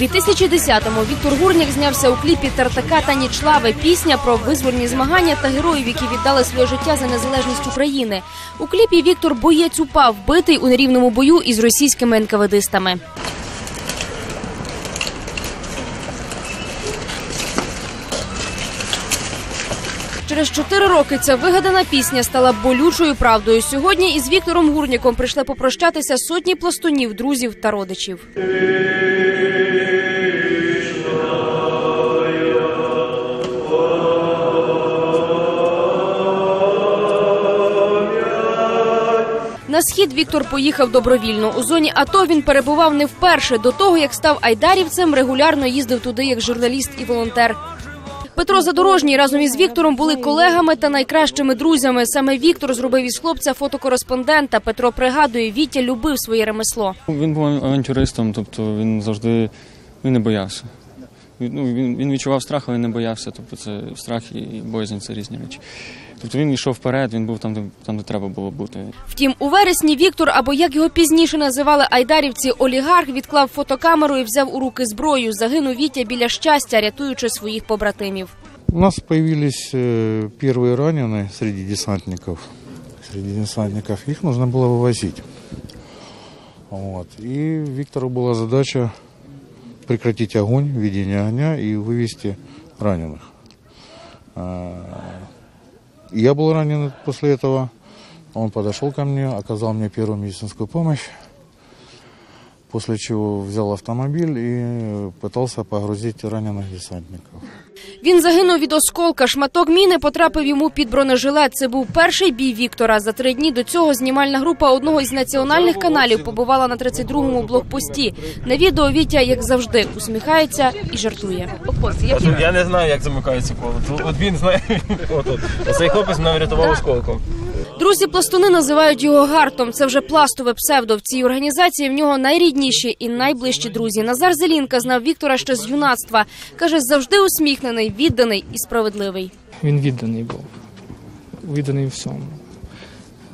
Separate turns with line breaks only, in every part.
2010-му Віктор Гурняк знявся у кліпі Тартака та Нічлави. Пісня про визвольні змагання та героїв, які віддали своє життя за незалежність України. У кліпі Віктор боєць упав, битий у нерівному бою із російськими НКВДистами. Через чотири роки ця вигадана пісня стала болючою правдою. Сьогодні із Віктором Гурняком прийшли попрощатися сотні пластунів, друзів та родичів. На схід Віктор поїхав добровільно. У зоні АТО він перебував не вперше. До того як став айдарівцем, регулярно їздив туди як журналіст і волонтер. Петро Задорожній разом із Віктором були колегами та найкращими друзями. Саме Віктор зробив із хлопця фотокореспондента. Петро пригадує, Вітя любив своє ремесло.
Він був авантюристом, тобто він завжди він не боявся Він- Ну, він, він відчував страх, але не боявся. Тобто це страх і боязнь це різні речі. Тобто він йшов вперед, він був там, де, там, де треба було бути.
Втім, у вересні Віктор, або як його пізніше називали айдарівці, олігарх відклав фотокамеру і взяв у руки зброю. Загинув Вітя біля щастя, рятуючи своїх побратимів.
У нас появились э, первые раненые среди десантников. Среди десантников их нужно было вывозить. Вот. И Виктору была задача Прекратить огонь, ведение огня и вывести раненых. А, Я был ранен после этого. Он подошел ко мне, оказал мне первую медицинскую помощь. После чего взял автомобиль и пытался погрузить раненых десантников.
Він загинув від осколка. Шматок міни потрапив йому під бронежилет. Це був перший бій Віктора. За три дні до цього знімальна група одного із національних каналів побувала на 32-му блокпості. На відео Вітя, як завжди, усміхається і жартує.
Я не знаю, як замикається коло. От- От він знає. От, от. Цей хлопець мене врятував осколком.
Друзі пластуни називають його гартом. Це вже пластове псевдо. В цій організації в нього найрідніші і найближчі друзі. Назар Зелінка знав Віктора ще з юнацтва. каже, завжди усміхнений, відданий і справедливий.
Він відданий був. Відданий всьому.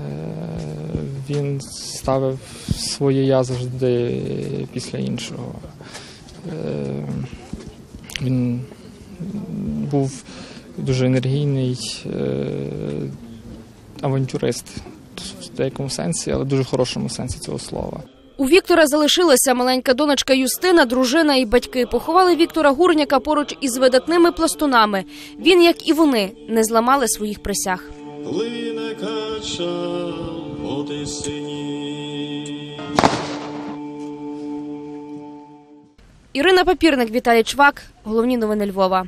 Е, Він ставив своє я завжди після іншого. Е, Він був дуже енергійний е, авантюрист в деякому сенсі, але дуже хорошому сенсі цього слова.
У Віктора залишилася маленька донечка Юстина, дружина і батьки. Поховали Віктора Гурняка поруч із видатними пластунами. Він, як і вони, не зламали своїх присяг.
Плине кача води сині.
Ірина Папірник, Віталій Чвак. Головні новини Львова.